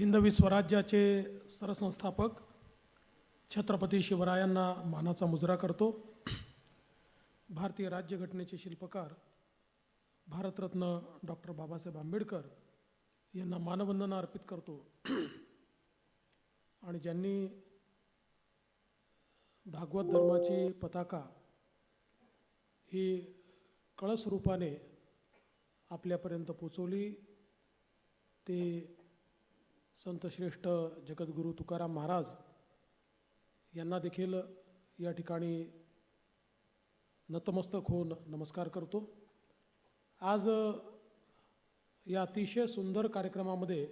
हिंदवी स्वराज्याचे सरसंस्थापक छत्रपती शिवरायांना मानाचा मुजरा करतो. भारतीय राज्यघटनेचे शिल्पकार भारतरत्न डॉक्टर बाबासाहेब आंबेडकर यांना मानवंदना अर्पित करतो. आणि ज्यांनी भागवत धर्माची पताका ही कळस रूपाने आपल्यापर्यंत पोचवली ते संतश्रेष्ठ जगद्गुरू तुकाराम महाराज यांना देखील या ठिकाणी नतमस्तक होऊन नमस्कार करतो. आज या अतिशय सुंदर कार्यक्रमामध्ये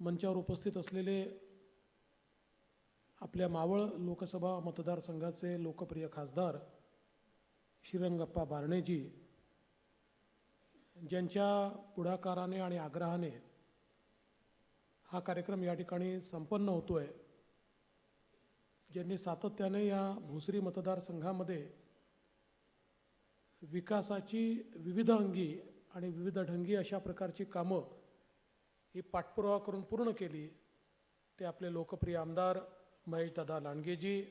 मंचावर उपस्थित असलेले आपल्या मावळ लोकसभा मतदारसंघाचे लोकप्रिय खासदार श्रीरंगप्पा बारणेजी ज्यांच्या पुढाकाराने आणि आग्रहाने हा कार्यक्रम या ठिकाणी संपन्न होतो आहे ज्यांनी सातत्याने या भोसरी मतदारसंघामध्ये विकासाची विविध अंगी आणि विविध ढंगी अशा प्रकारची कामं ही पाठपुरावा करून पूर्ण केली ते आपले लोकप्रिय आमदार महेशदादा लांडगेजी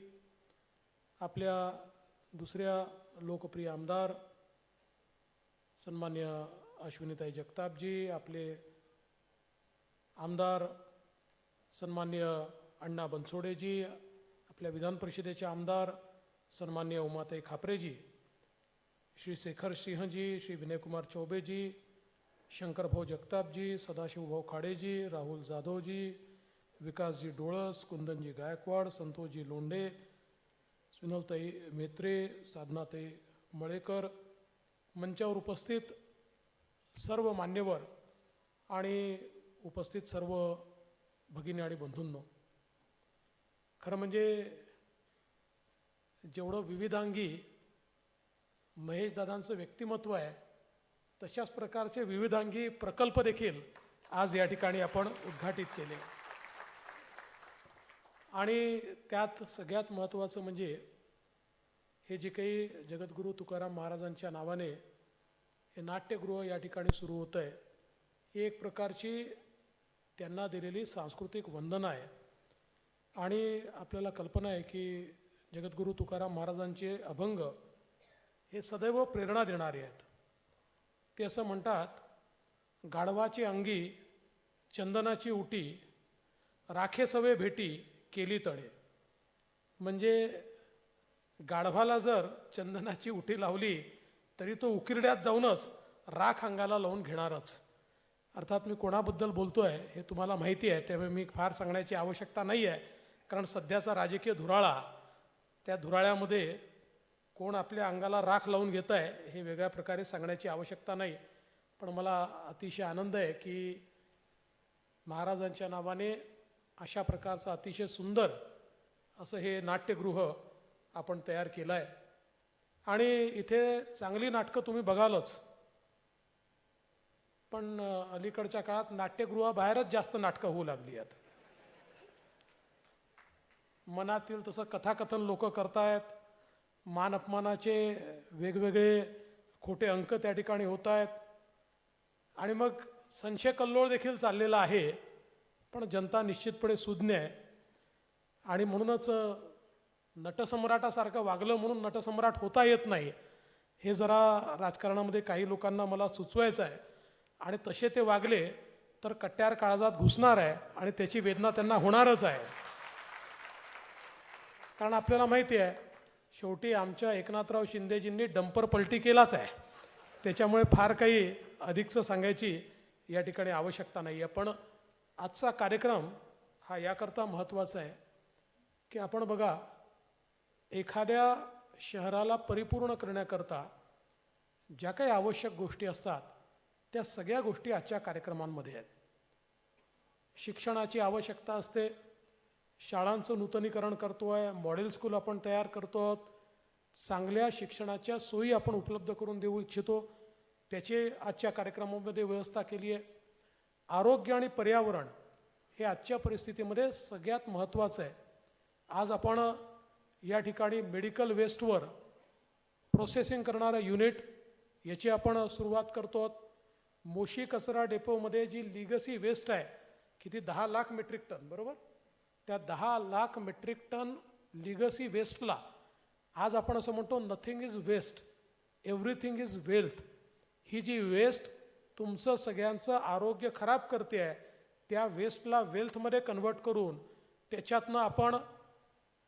आपल्या दुसऱ्या लोकप्रिय आमदार सन्मान्य अश्विनीताई जगतापजी आपले आमदार सन्मान्य अण्णा बनसोडेजी आपल्या विधान परिषदेचे आमदार सन्मान्य उमाताई खापरेजी श्री शेखर सिंहजी श्री विनयकुमार चौबेजी शंकरभाऊ जगतापजी सदाशिवभाऊ खाडेजी राहुल जाधवजी विकासजी डोळस कुंदनजी गायकवाड संतोषजी लोंढे सुनलताई मेत्रे साधनाताई मळेकर मंचावर उपस्थित सर्व मान्यवर आणि उपस्थित सर्व भगिनी आणि बंधूंनो खरं म्हणजे जेवढं विविधांगी महेशदादांचं व्यक्तिमत्व आहे तशाच प्रकारचे विविधांगी प्रकल्प देखील आज या ठिकाणी आपण उद्घाटित केले. आणि त्यात सगळ्यात महत्त्वाचं म्हणजे हे जे काही जगद्गुरू तुकाराम महाराजांच्या नावाने हे नाट्यगृह या ठिकाणी सुरू होतं आहे ही एक प्रकारची त्यांना दिलेली सांस्कृतिक वंदना आहे. आणि आपल्याला कल्पना आहे की जगद्गुरू तुकाराम महाराजांचे अभंग हे सदैव प्रेरणा देणारे आहेत. ते असं म्हणतात गाढवाची अंगी चंदनाची उटी राखे सवे भेटी केली तळे. म्हणजे गाढवाला जर चंदनाची उटी लावली तरी तो उकिरड्यात जाऊनच राख अंगाला लावून घेणारच. अर्थात मी कोणाबद्दल बोलतो आहे हे तुम्हाला माहिती आहे त्यामुळे मी फार सांगण्याची आवश्यकता नाही आहे. कारण सध्याचा राजकीय धुराळा त्या धुराळ्यामध्ये कोण आपल्या अंगाला राख लावून घेत आहे हे वेगळ्या प्रकारे सांगण्याची आवश्यकता नाही. पण मला अतिशय आनंद आहे की महाराजांच्या नावाने अशा प्रकारचं अतिशय सुंदर असं हे नाट्यगृह आपण तयार केलं आहे आणि इथे चांगली नाटकं तुम्ही बघालच. पण अलीकडच्या काळात नाट्यगृहाबाहेरच जास्त नाटकं होऊ लागली आहेत. मनातील तसं कथाकथन लोक करतायत. मान अपमानाचे वेगवेगळे खोटे अंक त्या ठिकाणी होत आहेत आणि मग संशय कल्लोळ देखील चाललेला आहे पण जनता निश्चितपणे सुज्ञ आहे. आणि म्हणूनच नटसम्राटासारखं वागलं म्हणून नटसम्राट होता येत नाही हे जरा राजकारणामध्ये काही लोकांना मला सुचवायचं आहे. आणि तसे ते वागले तर कट्ट्यार काळजात घुसणार आहे आणि त्याची वेदना त्यांना होणारच आहे. कारण आपल्याला माहिती आहे शेवटी आमच्या एकनाथराव शिंदेजींनी डंपर पलटी केलाच आहे. त्याच्यामुळे फार काही अधिकचं सांगायची या ठिकाणी आवश्यकता नाही आहे पण आजचा कार्यक्रम हा याकरता महत्त्वाचा आहे की आपण बघा एखाद्या शहराला परिपूर्ण करण्याकरता ज्या काही आवश्यक गोष्टी असतात त्या सगळ्या गोष्टी आजच्या कार्यक्रमांमध्ये आहेत. शिक्षणाची आवश्यकता असते. शाळांचं नूतनीकरण करतो आहे मॉडेल स्कूल आपण तयार करतो आहोत. चांगल्या शिक्षणाच्या सोयी आपण उपलब्ध करून देऊ इच्छितो. त्याची आजच्या कार्यक्रमामध्ये व्यवस्था केली आहे. आरोग्य आणि पर्यावरण हे आजच्या परिस्थितीमध्ये सगळ्यात महत्त्वाचं आहे. आज आपण या ठिकाणी मेडिकल वेस्टवर प्रोसेसिंग करणारं युनिट याची आपण सुरुवात करतो आहोत. मोशी कचरा डेपोमध्ये जी लिगसी वेस्ट आहे किती दहा लाख मेट्रिक टन बरोबर? त्या दहा लाख मेट्रिक टन लिगसी वेस्टला आज आपण असं म्हणतो nothing is waste everything is wealth ही जी वेस्ट तुमचं सगळ्यांचं आरोग्य खराब करते आहे त्या वेस्टला वेल्थमध्ये कन्वर्ट करून त्याच्यातनं आपण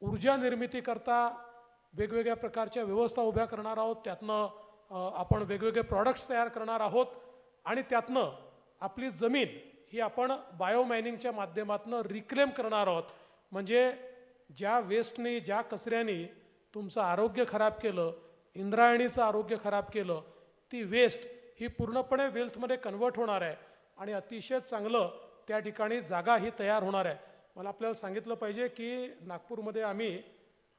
ऊर्जा निर्मिती करता वेगवेगळ्या प्रकारच्या व्यवस्था उभ्या करणार आहोत त्यातनं आपण वेगवेगळे प्रॉडक्ट्स तयार करणार आहोत आणि त्यातनं आपली जमीन ही आपण बायोमायनिंगच्या माध्यमातून रिक्लेम करणार आहोत. म्हणजे ज्या वेस्टनी ज्या कचऱ्याने तुमचं आरोग्य खराब केलं इंद्रायणीचं आरोग्य खराब केलं ती वेस्ट ही पूर्णपणे वेल्थमध्ये कन्वर्ट होणार आहे. आणि अतिशय चांगलं त्या ठिकाणी जागा ही तयार होणार आहे. मला आपल्याला सांगितलं पाहिजे की नागपूरमध्ये आम्ही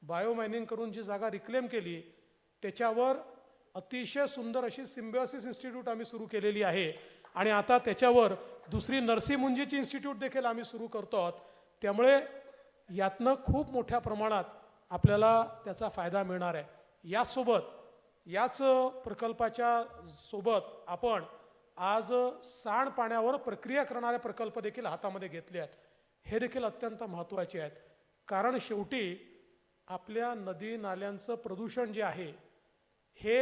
बायोमायनिंग करून जी जागा रिक्लेम केली त्याच्यावर अतिशय सुंदर अशी सिम्बिओसिस इन्स्टिट्यूट आम्ही सुरू केलेली आहे. आणि आता त्याच्यावर दुसरी नरसी मुंजीची इन्स्टिट्यूट देखील आम्ही सुरू करतो आहोत. त्यामुळे यातनं खूप मोठ्या प्रमाणात आपल्याला त्याचा फायदा मिळणार आहे. याचसोबत याच प्रकल्पाच्या सोबत आपण आज सांडपाण्यावर प्रक्रिया करणारे प्रकल्प देखील हातामध्ये घेतले आहेत. हे देखील अत्यंत महत्त्वाचे आहेत. कारण शेवटी आपल्या नदी नाल्यांचं प्रदूषण जे आहे हे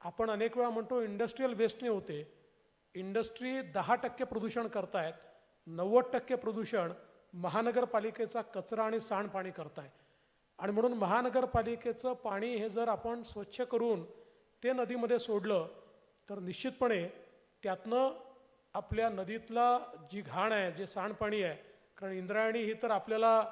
आपण अनेक वेळा म्हणतो इंडस्ट्रीयल वेस्टने होते. इंडस्ट्री दहा टक्के प्रदूषण करतायत नव्वद टक्के प्रदूषण महानगरपालिकेचा कचरा आणि सांडपाणी करताय. आणि म्हणून महानगरपालिकेचं पाणी हे जर आपण स्वच्छ करून ते नदीमध्ये सोडलं तर निश्चितपणे त्यातनं आपल्या नदीतला जी घाण आहे जे सांडपाणी आहे कारण इंद्रायणी ही तर आपल्याला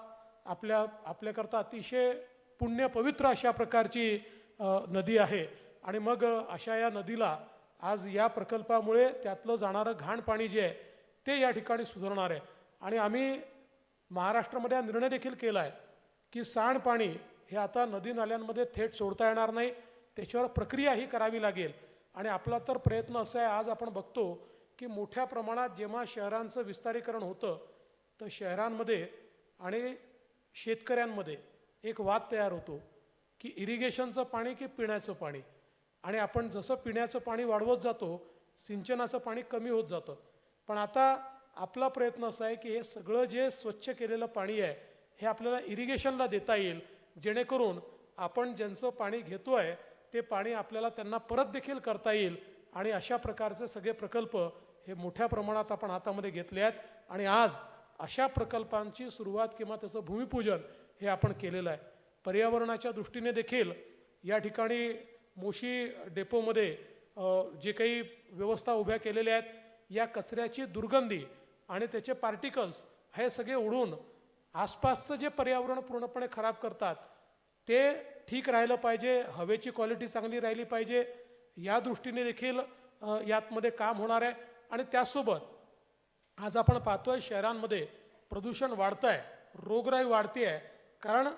आपल्या आपल्याकरता अतिशय पुण्य पवित्र अशा प्रकारची नदी आहे. आणि मग अशा या नदीला आज या प्रकल्पामुळे त्यातलं जाणारं घाण पाणी जे आहे ते या ठिकाणी सुधारणार आहे. आणि आम्ही महाराष्ट्रामध्ये हा निर्णय देखील केला आहे की सांडपाणी हे आता नदी नाल्यांमध्ये थेट सोडता येणार नाही. त्याच्यावर प्रक्रियाही करावी लागेल. आणि आपला तर प्रयत्न असा आहे आज आपण बघतो की मोठ्या प्रमाणात जेव्हा शहरांचं विस्तारीकरण होतं तर शहरांमध्ये आणि शेतकऱ्यांमध्ये एक वाद तयार होतो. की इरिगेशनचं पाणी की पिण्याचं पाणी? आणि आपण जसं पिण्याचं पाणी वाढवत जातो सिंचनाचं पाणी कमी होत जातं. पण आता आपला प्रयत्न असा आहे की हे सगळं जे स्वच्छ केलेलं पाणी आहे हे आपल्याला इरिगेशनला देता येईल. जेणेकरून आपण ज्यांचं पाणी घेतो आहे ते पाणी आपल्याला त्यांना परत देखील करता येईल. आणि अशा प्रकारचे सगळे प्रकल्प हे मोठ्या प्रमाणात आपण हातामध्ये घेतले आहेत. आणि आज अशा प्रकल्पांची सुरुवात किंवा त्याचं भूमिपूजन हे आपण केलेलं आहे. पर्यावरणाच्या दृष्टीने देखील या ठिकाणी मोशी डेपोमध्ये जे काही व्यवस्था उभ्या केलेल्या आहेत या कचऱ्याची दुर्गंधी आणि त्याचे पार्टिकल्स हे सगळे उडून आसपासचं जे पर्यावरण पूर्णपणे खराब करतात ते ठीक राहिलं पाहिजे हवेची क्वालिटी चांगली राहिली पाहिजे या दृष्टीने देखील यातमध्ये काम होणार आहे. आणि त्यासोबत आज आपण पाहतोय शहरांमध्ये प्रदूषण वाढतं आहे रोगराई वाढते आहे कारण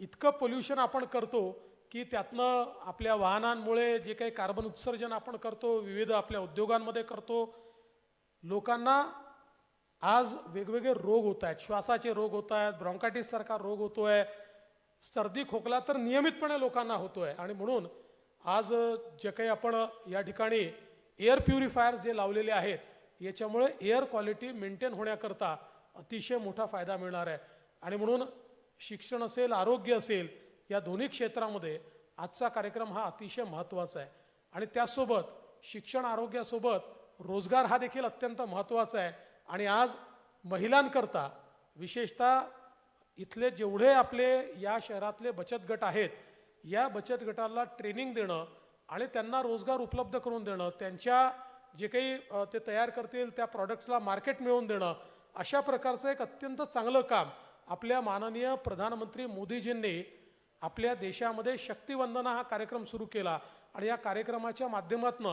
इतकं पोल्युशन आपण करतो की त्यातनं आपल्या वाहनांमुळे जे काही कार्बन उत्सर्जन आपण करतो विविध आपल्या उद्योगांमध्ये करतो लोकांना आज वेगवेगळे रोग होत आहेत. श्वासाचे रोग होत आहेत ब्रॉन्कायटिससारखा रोग रोग होतोय सर्दी खोकला तर नियमितपणे लोकांना होतोय. आणि म्हणून आज जे काही आपण या ठिकाणी एअर प्युरिफायर्स जे लावलेले आहेत याच्यामुळे एअर क्वालिटी मेंटेन होण्याकरता अतिशय मोठा फायदा मिळणार आहे. आणि म्हणून शिक्षण असेल आरोग्य असेल या दोन्ही क्षेत्रामध्ये आजचा कार्यक्रम हा अतिशय महत्त्वाचा आहे. आणि त्यासोबत शिक्षण आरोग्यासोबत रोजगार हा देखील अत्यंत महत्त्वाचा आहे. आणि आज महिलांकरता विशेषतः इथले जेवढे आपले या शहरातले बचत गट आहेत या बचत गटाला ट्रेनिंग देणं आणि त्यांना रोजगार उपलब्ध करून देणं त्यांच्या जे काही ते तयार करतील त्या प्रॉडक्ट्सला मार्केट मिळवून देणं अशा प्रकारचं एक अत्यंत चांगलं काम आपल्या माननीय प्रधानमंत्री मोदीजींनी आपल्या देशामध्ये शक्तिवंदना हा कार्यक्रम सुरू केला. आणि या कार्यक्रमाच्या माध्यमातून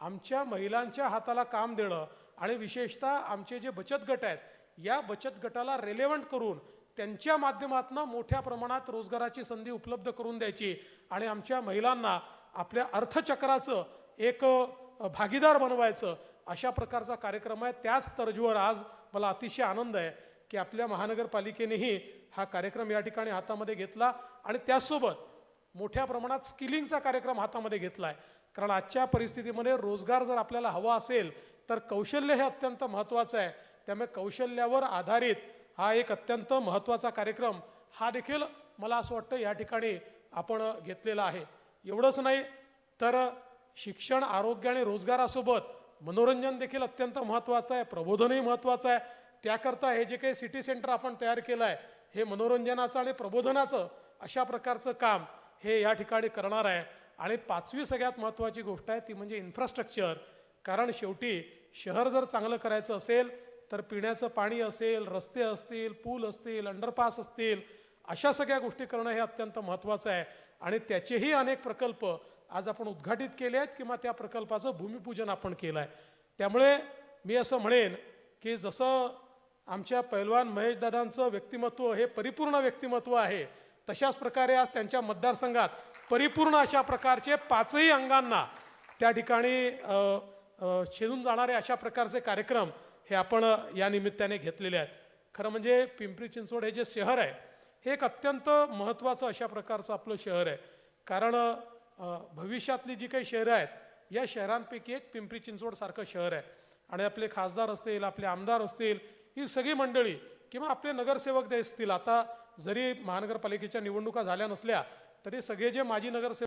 आमच्या महिलांच्या हाताला काम देणं आणि विशेषतः आमचे जे बचत गट आहेत या बचत गटाला रेलेवंट करून त्यांच्या माध्यमातून मोठ्या प्रमाणात रोजगाराची संधी उपलब्ध करून द्यायची आणि आमच्या महिलांना आपल्या अर्थचक्राचं एक भागीदार बनवायचं अशा प्रकारचा कार्यक्रम आहे. त्याच तर्जूवर आज मला अतिशय आनंद आहे. की आपल्या महानगरपालिकेनेही हा कार्यक्रम या ठिकाणी हातामध्ये घेतला आणि त्याचसोबत मोठ्या प्रमाणात स्किलिंगचा कार्यक्रम हातामध्ये घेतला आहे कारण आजच्या परिस्थितीमध्ये रोजगार जर आपल्याला हवा असेल तर कौशल्य हे अत्यंत महत्त्वाचं आहे. त्यामुळे कौशल्यावर आधारित हा एक अत्यंत महत्त्वाचा कार्यक्रम हा देखील मला असं वाटतं या ठिकाणी आपण घेतलेला आहे. एवढंच नाही तर शिक्षण आरोग्य आणि रोजगारासोबत मनोरंजन देखील अत्यंत महत्त्वाचं आहे प्रबोधनही महत्त्वाचं आहे. त्याकरता हे जे काही सिटी सेंटर आपण तयार केलं आहे हे मनोरंजनाचं आणि प्रबोधनाचं अशा प्रकारचं काम हे या ठिकाणी करणार आहे. आणि पाचवी सगळ्यात महत्त्वाची गोष्ट आहे ती म्हणजे इन्फ्रास्ट्रक्चर कारण शेवटी शहर जर चांगलं करायचं असेल तर पिण्याचं पाणी असेल रस्ते असतील पूल असतील अंडरपास असतील अशा सगळ्या गोष्टी करणं हे अत्यंत महत्त्वाचं आहे. आणि त्याचेही अनेक प्रकल्प आज आपण उद्घाटित केले आहेत किंवा त्या प्रकल्पाचं भूमिपूजन आपण केलं आहे त्यामुळे मी असं म्हणेन की जसं आमच्या पैलवान महेशदादांचं व्यक्तिमत्व हे परिपूर्ण व्यक्तिमत्व आहे. तशाच प्रकारे आज त्यांच्या मतदारसंघात परिपूर्ण अशा प्रकारचे पाचही अंगांना त्या ठिकाणी छेदून जाणारे अशा प्रकारचे कार्यक्रम हे आपण या निमित्ताने घेतलेले आहेत. खरं म्हणजे पिंपरी चिंचवड हे जे शहर आहे हे एक अत्यंत महत्त्वाचं अशा प्रकारचं आपलं शहर आहे. कारण भविष्यातली जी काही शहरं आहेत या शहरांपैकी एक पिंपरी चिंचवड सारखं शहर आहे. आणि आपले खासदार असतील आपले आमदार असतील ही सगळी मंडळी किंवा आपले नगरसेवक जे असतील आता जरी महानगरपालिकेच्या निवडणुका झाल्या नसल्या तरी सगळे जे माजी नगरसेवक